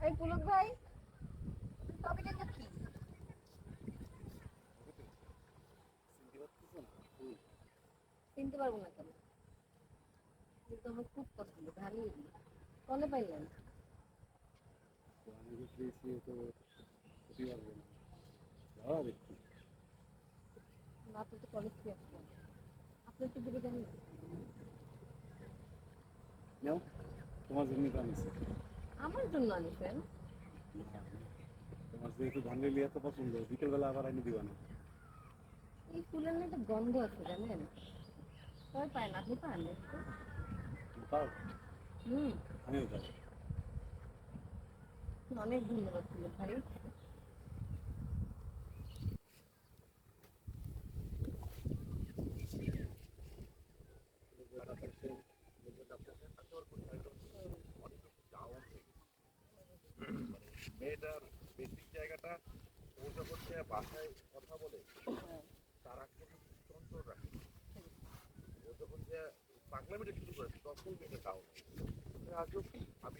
এই পুলক ভাই টপিকটা কি? চিনতে পারব না কেন? কিন্তু আমার খুব পছন্দ, ভালোই কলে পাইলেন আপনি তো কলেজ থেকে আসলেন আপনি একটু দিকে জানেন তোমার জন্য আমার জন্য আনিছেন তোমার যেহেতু ধানলেলি এত পছন্দ বিকেলবেলা আবার আনি দিবা না। এই ফুলের না একটা গন্ধ আছে জানেন? সবাই পায় না আপনি পান না একটু? পাও হুম। আমিও যাই অনেক ধন্যবাদ ফুলক ভাই। মেয়েটার বেসিক জায়গাটা যখন সে বাসায় কথা বলে। তারা আগে কন্ট্রোল রাখে ও যখন যে পাগলামিটা শুরু করে তখন মেয়েটা তাও আমি